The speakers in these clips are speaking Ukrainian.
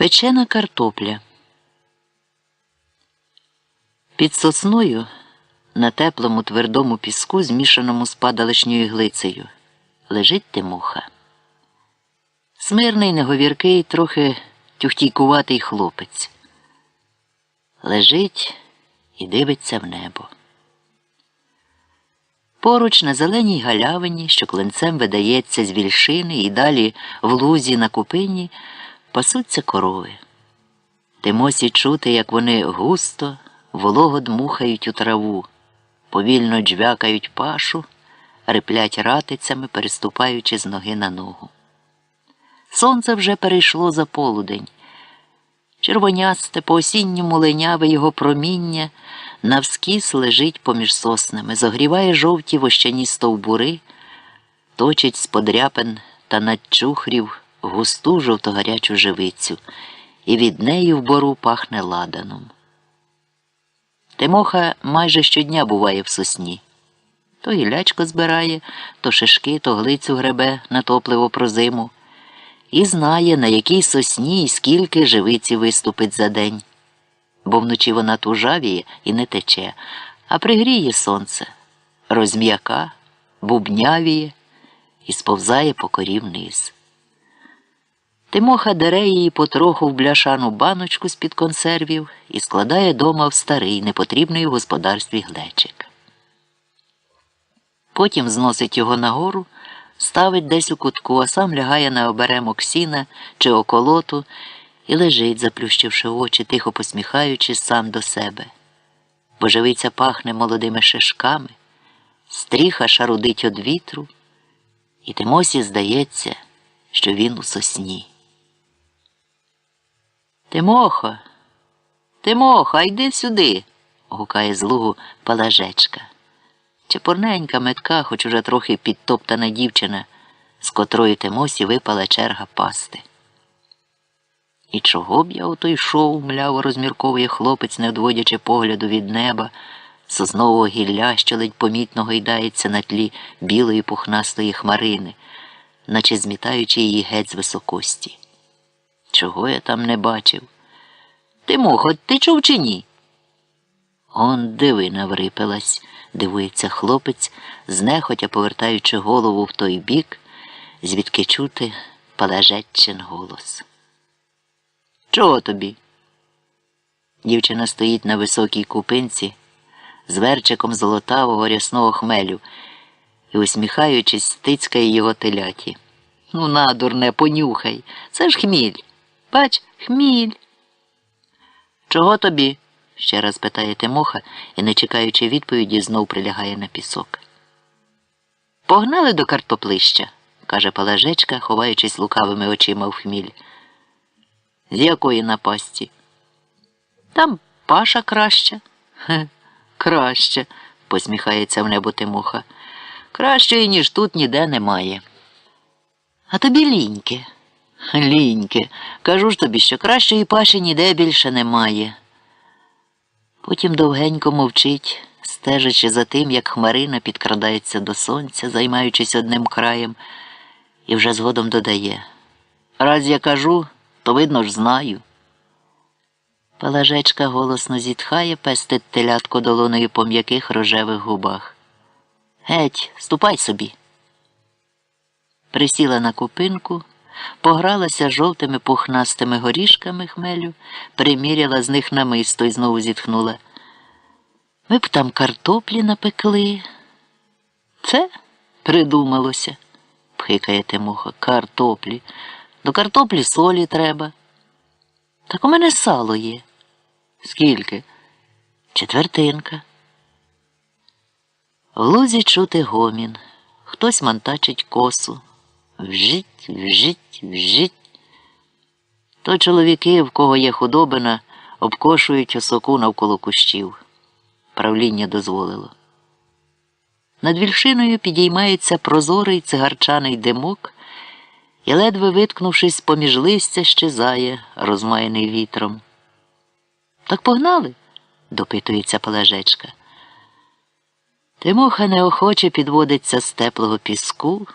Печена картопля. Під сосною на теплому твердому піску, змішаному з падалишньою глицею, лежить Тимоха. Смирний, неговіркий, трохи тюхтійкуватий хлопець. Лежить і дивиться в небо. Поруч на зеленій галявині, що клинцем видається з вільшини і далі в лузі на купині, пасуться корови. Тимосі чути, як вони густо, волого дмухають у траву, повільно джвякають пашу, риплять ратицями, переступаючи з ноги на ногу. Сонце вже перейшло за полудень. Червонясте, по осінньому леняве його проміння навскіс лежить поміж соснами, зогріває жовті вощані стовбури, точить з подряпин та надчухрів густу жовтогарячу живицю, і від неї в бору пахне ладаном. Тимоха майже щодня буває в сосні. То гілячко збирає, то шишки, то глицю гребе натопливо про зиму і знає, на якій сосні і скільки живиці виступить за день, бо вночі вона тужавіє і не тече, а пригріє сонце, розм'яка, бубнявіє і сповзає по корі вниз. Тимоха дере її потроху в бляшану баночку з-під консервів і складає дома в старий, непотрібний у господарстві глечик. Потім зносить його нагору ставить десь у кутку, а сам лягає на оберемок сіна чи околоту і лежить, заплющивши очі, тихо посміхаючись сам до себе. Божевиця пахне молодими шишками, стріха шарудить од вітру, і Тимосі здається, що він у сосні. Тимохо, Тимохо, йди сюди, гукає з лугу палажечка. Чепурненька метка, хоч уже трохи підтоптана дівчина, з котрої Тимосі випала черга пасти. І чого б я ото йшов, мляво розмірковує хлопець, не одводячи погляду від неба, соснового гілля, що ледь помітно гойдається на тлі білої пухнастої хмарини, наче змітаючи її геть з високості. Чого я там не бачив? Тимохо, ти чув чи ні? Он дивина врипилась дивується хлопець, знехотя повертаючи голову в той бік, звідки чути палежетчин голос. Чого тобі? Дівчина стоїть на високій купинці з верчиком золотавого рясного хмелю і, усміхаючись, стицькає його теляті. Ну, на, дурне, понюхай. Це ж хміль. Бач, хміль. Чого тобі? ще раз питає Тимоха і, не чекаючи відповіді, знов прилягає на пісок. Погнали до картоплища, каже Палажечка, ховаючись лукавими очима в хміль. З якої напасті? Там паша краща. Хе, краще, посміхається в небо Тимоха. Кращої, ніж тут ніде немає. А тобі ліньки. Ліньки. Кажу ж тобі, що кращої паші ніде більше немає. Потім довгенько мовчить, стежачи за тим, як хмарина підкрадається до сонця, займаючись одним краєм, і вже згодом додає Раз я кажу, то видно ж знаю. Палажечка голосно зітхає, пестить телятко долоною по м'яких рожевих губах. Геть, ступай собі. Присіла на купинку погралася жовтими пухнастими горішками хмелю, приміряла з них намисто і знову зітхнула. Ми б там картоплі напекли. Це придумалося, пхикає Тимоха. Картоплі. До картоплі солі треба. Так у мене сало є. Скільки? Четвертинка. В лузі чути гомін. Хтось мантачить косу. Вжить, вжить, вжить. То чоловіки, в кого є худобина, обкошують осоку навколо кущів. Правління дозволило. Над вільшиною підіймається прозорий цигарчаний димок і, ледве виткнувшись поміж листя, щезає, розмаяний вітром. Так погнали? допитується Палажечка. Тимоха неохоче підводиться з теплого піску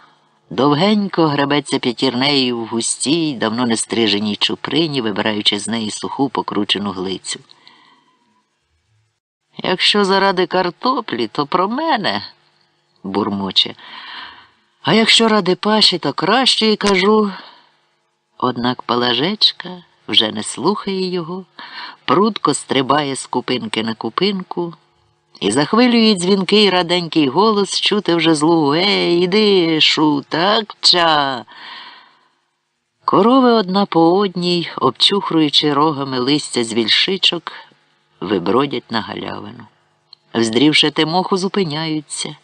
Довгенько гребеться п'ятірнею в густій, давно не стриженій чуприні, вибираючи з неї суху покручену глицю. Якщо заради картоплі, то про мене, бурмоче. А якщо ради паші, то краще кажу. Однак палажечка вже не слухає його, прудко стрибає з купинки на купинку, і захвилює дзвінкий раденький голос чути вже злу Ей, іди, шу, так ча. Корови одна по одній, обчухруючи рогами листя з вільшичок, вибродять на галявину. Вздрівши Тимоху, зупиняються,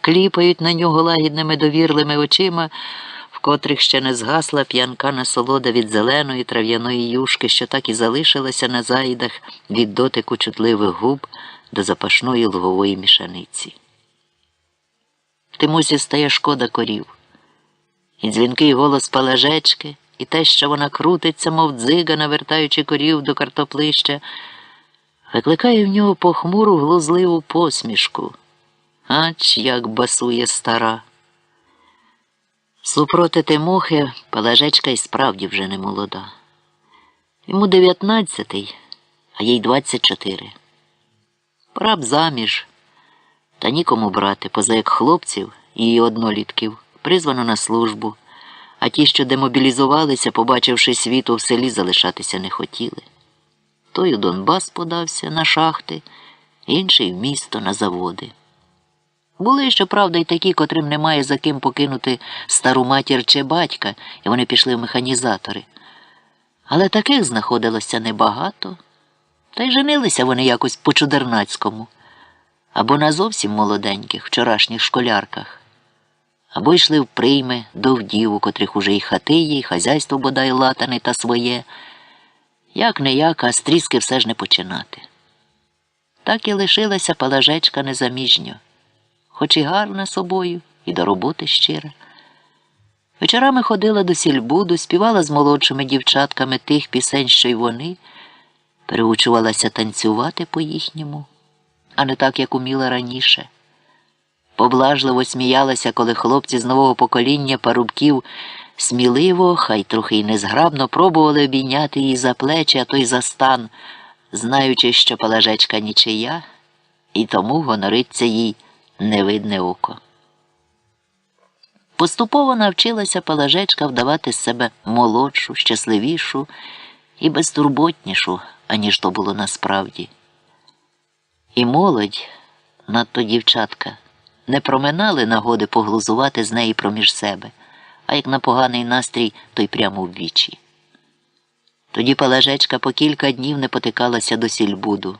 кліпають на нього лагідними довірлими очима, в котрих ще не згасла п'янка насолода від зеленої трав'яної юшки, що так і залишилася на заїдах від дотику чутливих губ до запашної лугової мішаниці. Тимусі стає шкода корів. І дзвінкий голос палажечки, і те, що вона крутиться, мов дзига, навертаючи корів до картоплища, викликає в нього похмуру глузливу посмішку. Ач як басує стара. Супроти Тимохи палажечка й справді вже не молода. Йому дев'ятнадцятий, а їй двадцять чотири. Пора б заміж, та нікому брати, поза як хлопців і її однолітків, призвано на службу, а ті, що демобілізувалися, побачивши світу в селі, залишатися не хотіли. Той у Донбас подався на шахти, інший в місто на заводи. Були, щоправда, й такі, котрим немає за ким покинути стару матір чи батька, і вони пішли в механізатори. Але таких знаходилося небагато, та й женилися вони якось по чудернацькому, або на зовсім молоденьких, вчорашніх школярках, або йшли в прийми до вдів, у котрих уже й хати є, і хазяйство бодай латане та своє. Як не як, а стріски все ж не починати. Так і лишилася палажечка незаміжньо хоч і гарна собою, і до роботи щира. Вечорами ходила до сільбуду, співала з молодшими дівчатками тих пісень, що й вони, переучувалася танцювати по їхньому, а не так, як уміла раніше. Поблажливо сміялася, коли хлопці з нового покоління парубків сміливо, хай трохи й незграбно пробували обійняти її за плечі, а то й за стан, знаючи, що палажечка нічия, і тому гонориться їй невидне око. Поступово навчилася палажечка вдавати з себе молодшу, щасливішу і безтурботнішу, аніж то було насправді. І молодь, надто дівчатка, не проминали нагоди поглузувати з неї проміж себе, а як на поганий настрій, то й прямо в вічі. Тоді палажечка по кілька днів не потикалася до сільбуду.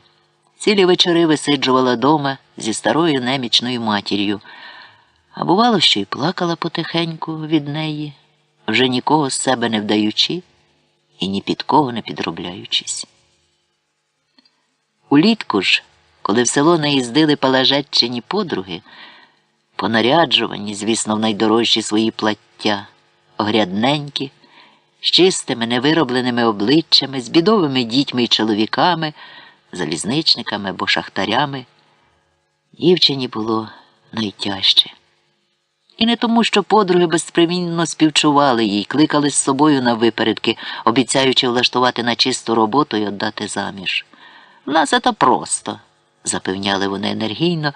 Цілі вечори висиджувала дома зі старою немічною матір'ю, а бувало, що й плакала потихеньку від неї, вже нікого з себе не вдаючи і ні під кого не підробляючись. Улітку ж, коли в село наїздили палажетчині подруги, понаряджувані, звісно, в найдорожчі свої плаття, огрядненькі, з чистими невиробленими обличчями, з бідовими дітьми й чоловіками залізничниками або шахтарями, дівчині було найтяжче. І не тому, що подруги безпримінно співчували їй, кликали з собою на випередки, обіцяючи влаштувати на чисту роботу і віддати заміж. В нас це просто, запевняли вони енергійно,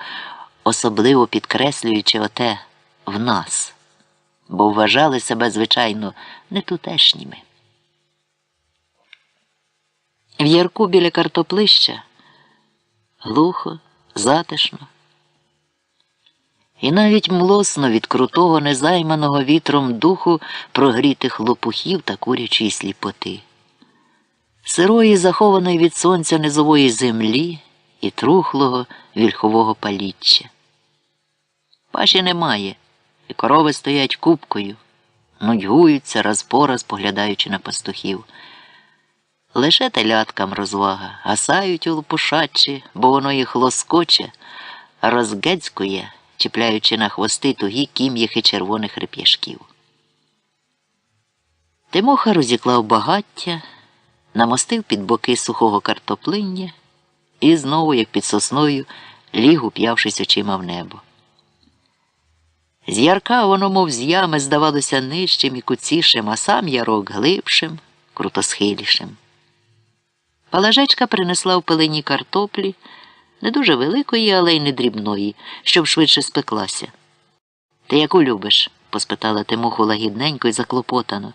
особливо підкреслюючи оте в нас, бо вважали себе, звичайно, нетутешніми. В ярку біля картоплища глухо, затишно. І навіть млосно від крутого, незайманого вітром духу прогрітих лопухів та курячої сліпоти, сирої, захованої від сонця низової землі і трухлого вільхового паліччя. Паші немає, і корови стоять купкою, нудьгуються раз по раз, поглядаючи на пастухів. Лише теляткам розвага, гасають у лопушачі, бо воно їх лоскоче, розгецькує, чіпляючи на хвости тугі кім'їхи червоних реп'яшків. Тимоха розіклав багаття, намостив під боки сухого картоплиння і знову, як під сосною, ліг, уп'явшись очима в небо. З ярка воно, мов з ями, здавалося нижчим і куцішим, а сам ярок глибшим, крутосхилішим. Палажечка принесла в пелені картоплі, не дуже великої, але й не дрібної, щоб швидше спеклася. Ти яку любиш? поспитала Тимоху лагідненько і заклопотано.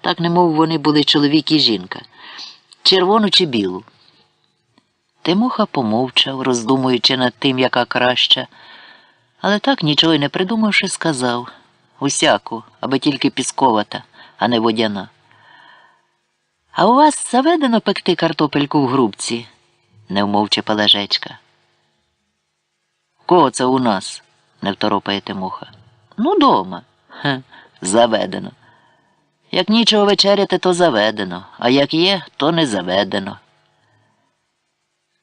Так, немов вони були чоловік і жінка. Червону чи білу? Тимоха помовчав, роздумуючи над тим, яка краща, але так нічого й не придумавши, сказав усяку, аби тільки пісковата, а не водяна. А у вас заведено пекти картопельку в грубці? не вмовче Палажечка. Кого це у нас? не второпає Тимоха. Ну, дома. Хе, заведено. Як нічого вечеряти, то заведено, а як є, то не заведено.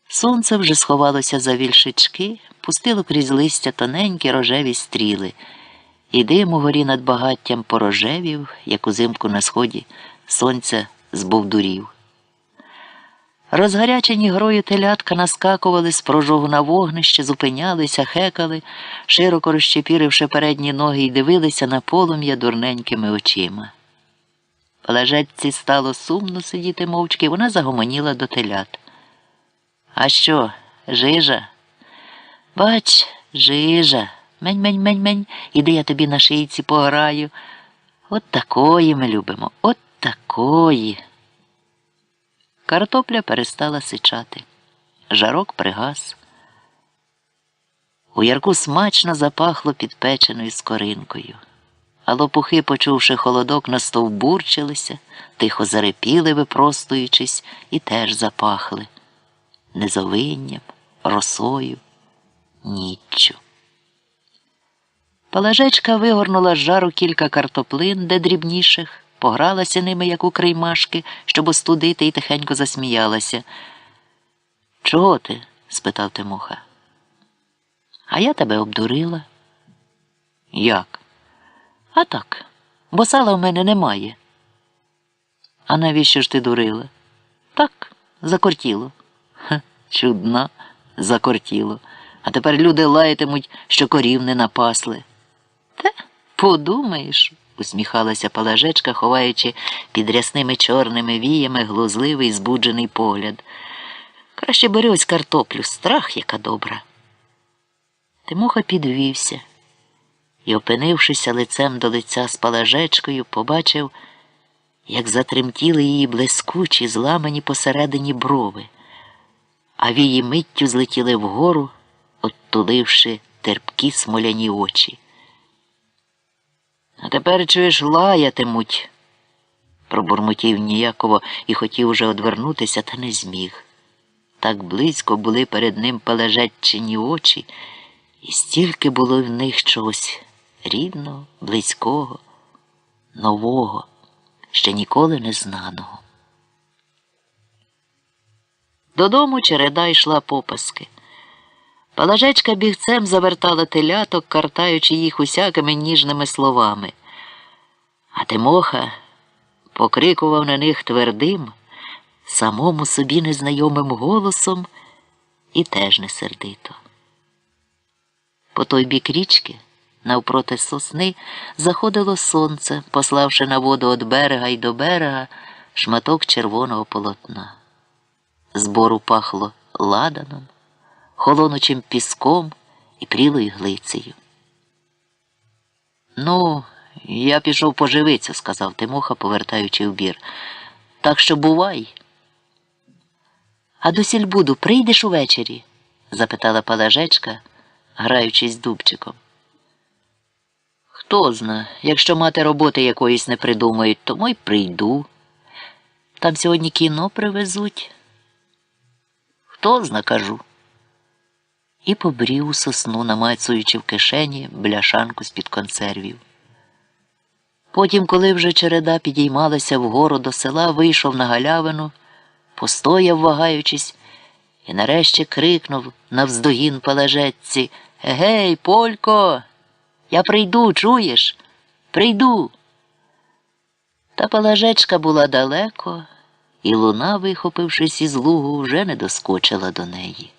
Сонце вже сховалося за вільшички, пустило крізь листя тоненькі рожеві стріли, і дим угорі над багаттям порожевів, як узимку на сході, сонця збовдурів. Розгарячені грою телятка наскакували з прожогу на вогнище, зупинялися, хекали, широко розчепіривши передні ноги і дивилися на полум'я дурненькими очима. Лежетці стало сумно сидіти мовчки, вона загомоніла до телят. А що, жижа? Бач, жижа. Мень, мень, мень, мень, іди я тобі на шийці пограю. От такої ми любимо, от такої. Картопля перестала сичати. Жарок пригас. У ярку смачно запахло підпеченою скоринкою. А лопухи, почувши холодок, настовбурчилися, тихо зарепіли, випростуючись, і теж запахли низовинням, росою, ніччю. Палажечка вигорнула з жару кілька картоплин, де дрібніших, погралася ними, як у креймашки, щоб остудити, і тихенько засміялася. Чого ти? спитав Тимоха. А я тебе обдурила. Як? А так, бо сала в мене немає. А навіщо ж ти дурила? Так, закортіло. Ха, чудна, закортіло. А тепер люди лаятимуть, що корів не напасли. Те, подумаєш, усміхалася палажечка, ховаючи під рясними чорними віями глузливий збуджений погляд. Краще бери ось картоплю, страх яка добра. Тимоха підвівся і, опинившися лицем до лиця з палажечкою, побачив, як затремтіли її блискучі, зламані посередині брови, а вії миттю злетіли вгору, оттуливши терпкі смоляні очі. А тепер чуєш, лаятимуть, пробурмотів ніяково і хотів уже одвернутися, та не зміг. Так близько були перед ним палежеччині очі, і стільки було в них чогось рідного, близького, нового, ще ніколи не знаного. Додому череда йшла попаски. Палажечка бігцем завертала теляток, картаючи їх усякими ніжними словами. А Тимоха покрикував на них твердим, самому собі незнайомим голосом і теж не сердито. По той бік річки, навпроти сосни, заходило сонце, пославши на воду від берега й до берега шматок червоного полотна. Збору пахло ладаном холонучим піском і прілою глицею. Ну, я пішов поживитися, сказав Тимоха, повертаючи в бір. Так що бувай. А до сільбуду прийдеш увечері? запитала палажечка, граючись дубчиком. Хто зна, якщо мати роботи якоїсь не придумають, то й прийду. Там сьогодні кіно привезуть. Хто зна, кажу і побрів у сосну, намацуючи в кишені бляшанку з-під консервів. Потім, коли вже череда підіймалася вгору до села, вийшов на галявину, постояв, вагаючись, і нарешті крикнув навздогін палежетці Гей, Полько, я прийду, чуєш? Прийду. Та палажечка була далеко, і луна, вихопившись із лугу, вже не доскочила до неї.